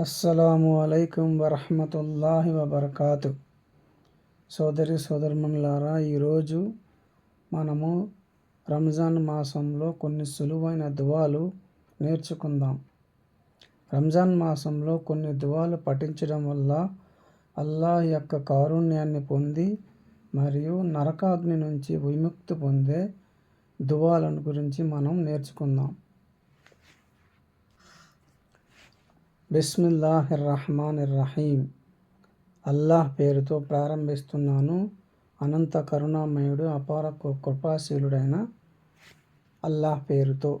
అస్సలాము అలైకుం వరహమతుల్లాహి వబర్కాతు. సోదరి సోదరుమనులారా ఈరోజు మనము రంజాన్ మాసంలో కొన్ని సులువైన దువాలు నేర్చుకుందాం. రంజాన్ మాసంలో కొన్ని దువాలు పఠించడం వల్ల అల్లాహ్ యొక్క కారుణ్యాన్ని పొంది మరియు నరకాగ్ని నుంచి విముక్తి పొందే దువాలను గురించి మనం నేర్చుకుందాం. బిస్మిల్లాహిర్ రహమాన్ రహీం అల్లాహ్ పేరుతో ప్రారంభిస్తున్నాను అనంత కరుణామయుడు అపార కృపాశీలుడైన అల్లాహ్ పేరుతో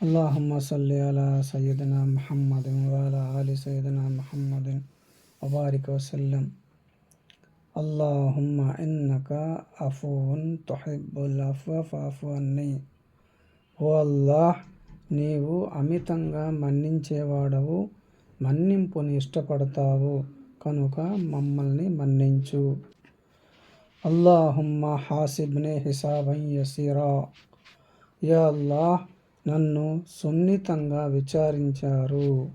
అల్లాహమ్మ సల్లి అలా సయ్యదన మహమ్మద్ వాలా అలీ సయ్యదన మహమ్మద్ వబారిక వసల్లం అల్లాహుమ్మ ఇన్నక అఫూన్ తుహిబ్బుల్ అఫ్వ ఫాఫు అన్నీ ఓ అల్లాహ్ నీవు అమితంగా మన్నించేవాడవు మన్నింపుని ఇష్టపడతావు కనుక మమ్మల్ని మన్నించు. అల్లాహుమ్మ హాసిబ్నే హిసాబన్ యసిరా. యా అల్లాహ్ నన్ను సున్నితంగా విచారించారు.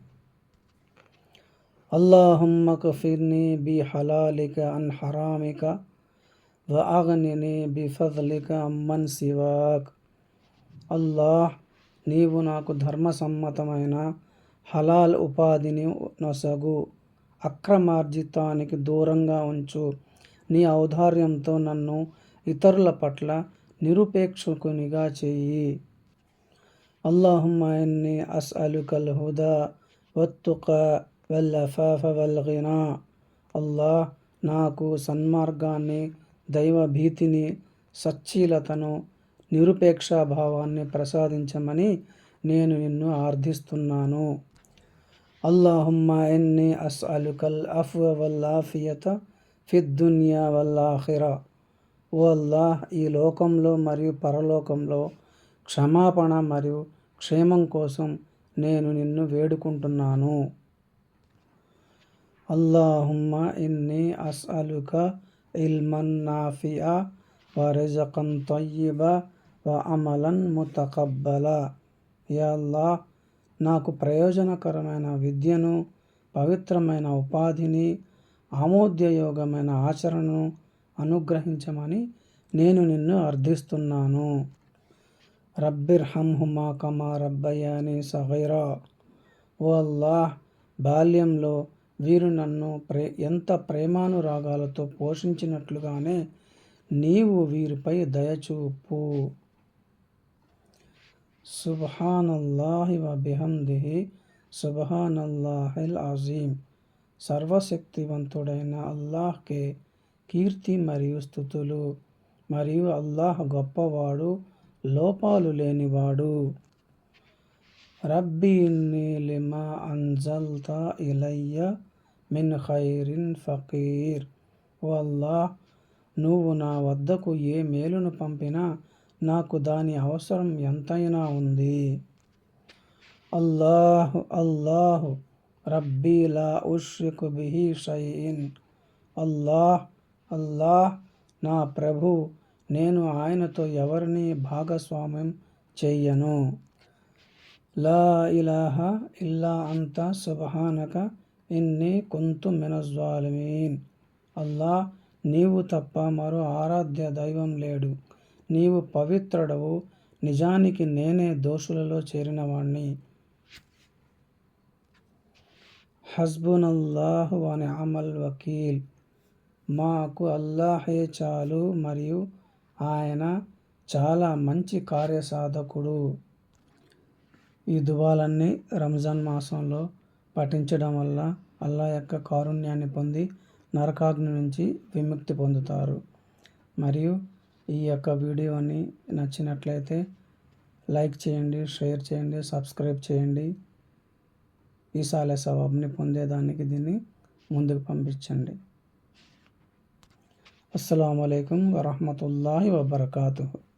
అల్లాహుమ్మ కఫిర్ని బి హలాలిక అన్ హరామిక వ బి ఫజ్లిక అమ్మన్ సివాక్. అల్లాహ్ నీవు నాకు ధర్మసమ్మతమైన హలాల్ ఉపాధిని నొసగు అక్రమార్జితానికి దూరంగా ఉంచు. నీ ఔదార్యంతో నన్ను ఇతరుల పట్ల నిరుపేక్షకునిగా చెయ్యి. అల్లాహుమ్మాయన్ని అస్ అలుకల్ హుదా వత్తుక వల్లఫాఫ వల్గినా అల్లాహ్ నాకు సన్మార్గాన్ని దైవభీతిని సచ్చీలతను నిరుపేక్షాభావాన్ని ప్రసాదించమని నేను నిన్ను ఆర్థిస్తున్నాను. అల్లాహుమ్మ ఎన్ని అస్ అలుకల్ అఫ్ వల్లాఫియత ఫిద్దున్యా వల్లాఖిరా. ఓ అల్లాహ్ ఈ లోకంలో మరియు పరలోకంలో క్షమాపణ మరియు క్షేమం కోసం నేను నిన్ను వేడుకుంటున్నాను. అల్లాహుమ్మ ఇన్ని అస్ అలుక ఇల్మన్ నాఫియా వరజకన్ అమలన్ ముతకబ్బల. యల్లా నాకు ప్రయోజనకరమైన విద్యను పవిత్రమైన ఉపాధిని ఆమోద్యయోగమైన ఆచరణను అనుగ్రహించమని నేను నిన్ను అర్థిస్తున్నాను. రబ్బిర్ హుమా కమా రబ్బయ్యాని సహైరా ఓ అల్లాహ్ బాల్యంలో వీరు నన్ను ప్రే ఎంత ప్రేమానురాగాలతో పోషించినట్లుగానే నీవు వీరిపై దయచూపు సుబ్హానల్లాహి వబిహందిహి సుబ్హానల్లాహిల్ అజీం సర్వశక్తివంతుడైన అల్లాహ్కే కీర్తి మరియు స్థుతులు మరియు అల్లాహ్ గొప్పవాడు లోపాలు లేనివాడు. రబ్బీ లిమా అంజల్త ఇలయ్య మిన్ ఖైరిన్ ఫకీర్. ఓ అల్లాహ్ నువ్వు నా వద్దకు ఏ మేలును పంపినా నాకు దాని అవసరం ఎంతైనా ఉంది. అల్లాహు అల్లాహు రబ్బీ లా ఉష్రికు బిహి షయిన్ అల్లాహ్ అల్లాహ్ నా ప్రభు నేను ఆయనతో ఎవరిని భాగస్వామ్యం చెయ్యను. లా ఇలాహ ఇల్లా అంత సుబహానక ఇన్ని కొంతు మినజ్వాలమీన్ అల్లా నీవు తప్ప మరో ఆరాధ్య దైవం లేడు. నీవు పవిత్రుడవు. నిజానికి నేనే దోషులలో చేరినవాణ్ణి. హస్బునల్లాహు అని అమల్ వకీల్. మాకు అల్లాహే చాలు మరియు ఆయన చాలా మంచి కార్యసాధకుడు. ఈ దువాలన్నీ రంజాన్ మాసంలో పఠించడం వల్ల అల్లా యొక్క కారుణ్యాన్ని పొంది నరకాగ్ని నుంచి విముక్తి పొందుతారు. మరియు ఈ యొక్క వీడియోని నచ్చినట్లయితే లైక్ చేయండి షేర్ చేయండి సబ్స్క్రైబ్ చేయండి. ఈసాల సవాబ్ని పొందేదానికి దీన్ని ముందుకు పంపించండి. అస్సలం అయికం వరహమతుల్లా వబర్కాతు